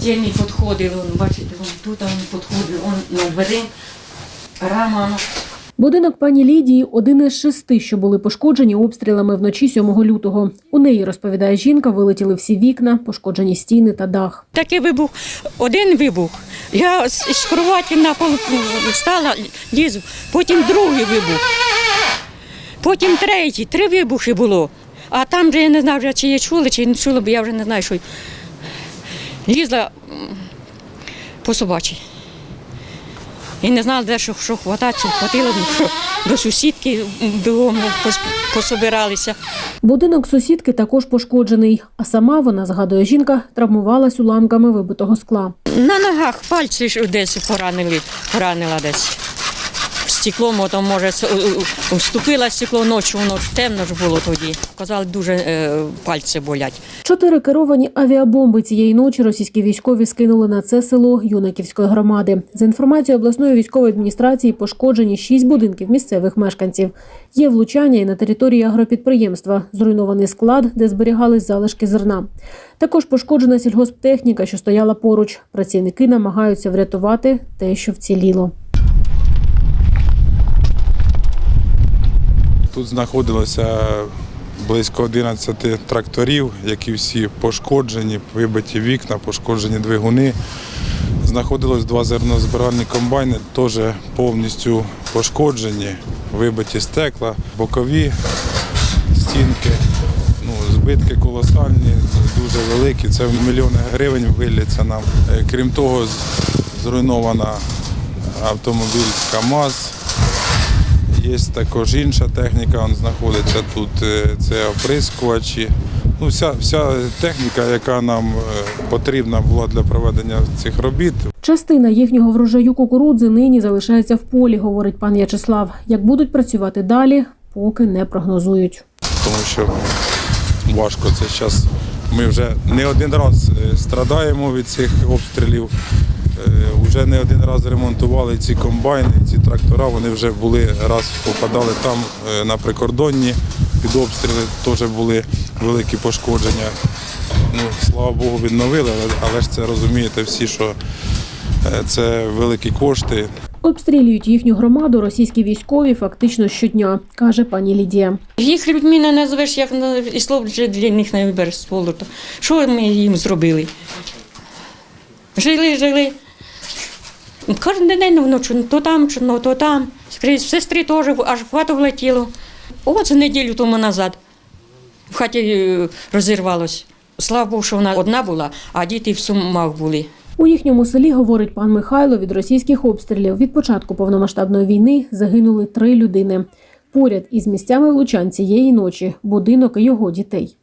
стіни підходили, он, бачите, он, тут вони підходили, он на двері, рама. Будинок пані Лідії один із шести, що були пошкоджені обстрілами вночі 7 лютого. У неї, розповідає жінка, вилетіли всі вікна, пошкоджені стіни та дах. Такий вибух, один вибух. Я з, з кроваті на пол встала, лізу, потім другий вибух, потім третій, три вибухи було. А там же я не знаю, чи я чула, чи не чула, бо я вже не знаю, що. Лізла по собачій. І не знала, де що, що хвататися, хватило до сусідки дому пособиралися. Будинок сусідки також пошкоджений, а сама вона, згадує жінка, травмувалась уламками вибитого скла. На ногах пальці десь поранили, поранила десь. Стеклом, то може вступила стекло ночі, воно ж темно ж було тоді. Казали, дуже е, пальці болять. Чотири керовані авіабомби цієї ночі російські військові скинули на це село Юнаківської громади. За інформацією обласної військової адміністрації, пошкоджені шість будинків місцевих мешканців. Є влучання і на території агропідприємства, зруйнований склад, де зберігались залишки зерна. Також пошкоджена сільгосптехніка, що стояла поруч. Працівники намагаються врятувати те, що вціліло. Тут знаходилося близько 11 тракторів, які всі пошкоджені, вибиті вікна, пошкоджені двигуни. Знаходилось два зернозбиральні комбайни, теж повністю пошкоджені, вибиті стекла, бокові стінки. Ну, збитки колосальні, дуже великі. Це в мільйони гривень вилляться нам. Е, Крім того, зруйнована автомобіль КАМАЗ. Є також інша техніка, он знаходиться тут. е, Це оприскувачі. Ну, вся, вся техніка, яка нам е, потрібна була для проведення цих робіт, Частина їхнього врожаю кукурудзи нині залишається в полі, говорить пан В'ячеслав. Як будуть працювати далі, поки не прогнозують. тому що важко це зараз. Ми вже не один раз е, страдаємо від цих обстрілів. Вже не один раз ремонтували ці комбайни, ці трактора. Вони вже були раз попадали там е, на прикордонні під обстріли, теж були великі пошкодження. Ну, слава Богу, відновили, але, але ж це розумієте всі, що е, це великі кошти. Обстрілюють їхню громаду російські військові фактично щодня, каже пані Лідія. Їх людьми не назвеш, як на- і слов вже для них не вибереш з. Що ми їм зробили? Жили, жили. Кожен день вночі, то там, чи ну, то там. Скрізь сестри теж аж в хату влетіло. От неділю тому назад в хаті е, розірвалось. Слава Богу, що вона одна була, а діти в сумах були. У їхньому селі, говорить пан Михайло, від російських обстрілів від початку повномасштабної війни загинули три людини. Поряд із місцями влучань цієї ночі будинок і його дітей.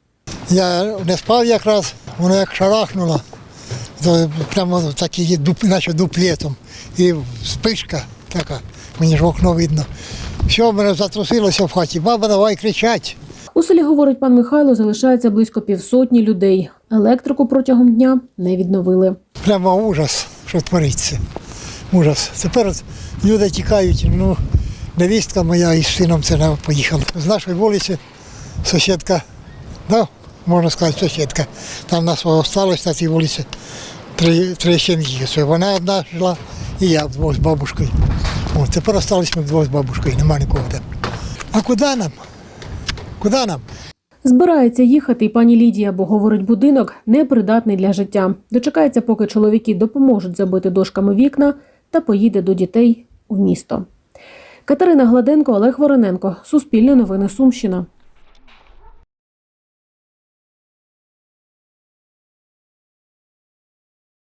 Я не спав якраз, воно як шарахнуло, прямо так і дуп, наче дуплетом. І спишка така, мені ж окно видно. Все, мене затрусилося в хаті. Баба, давай кричать. У селі, говорить пан Михайло, залишається близько півсотні людей. Електрику протягом дня не відновили. Прямо ужас, що твориться. Ужас. Тепер люди тікають. Ну, невістка моя із сином це поїхали. З нашої вулиці сусідка, да, можна сказати, сусідка. Там нас залишилось на цій вулиці три, три сім'ї. Вона одна жила і я вдвох з бабушкою. О, тепер залишились ми вдвох з бабушкою, нема нікого там. А куди нам? Куди нам? Збирається їхати і пані Лідія, бо говорить, будинок непридатний для життя. Дочекається, поки чоловіки допоможуть забити дошками вікна та поїде до дітей у місто. Катерина Гладенко, Олег Вороненко. Суспільне новини Сумщина.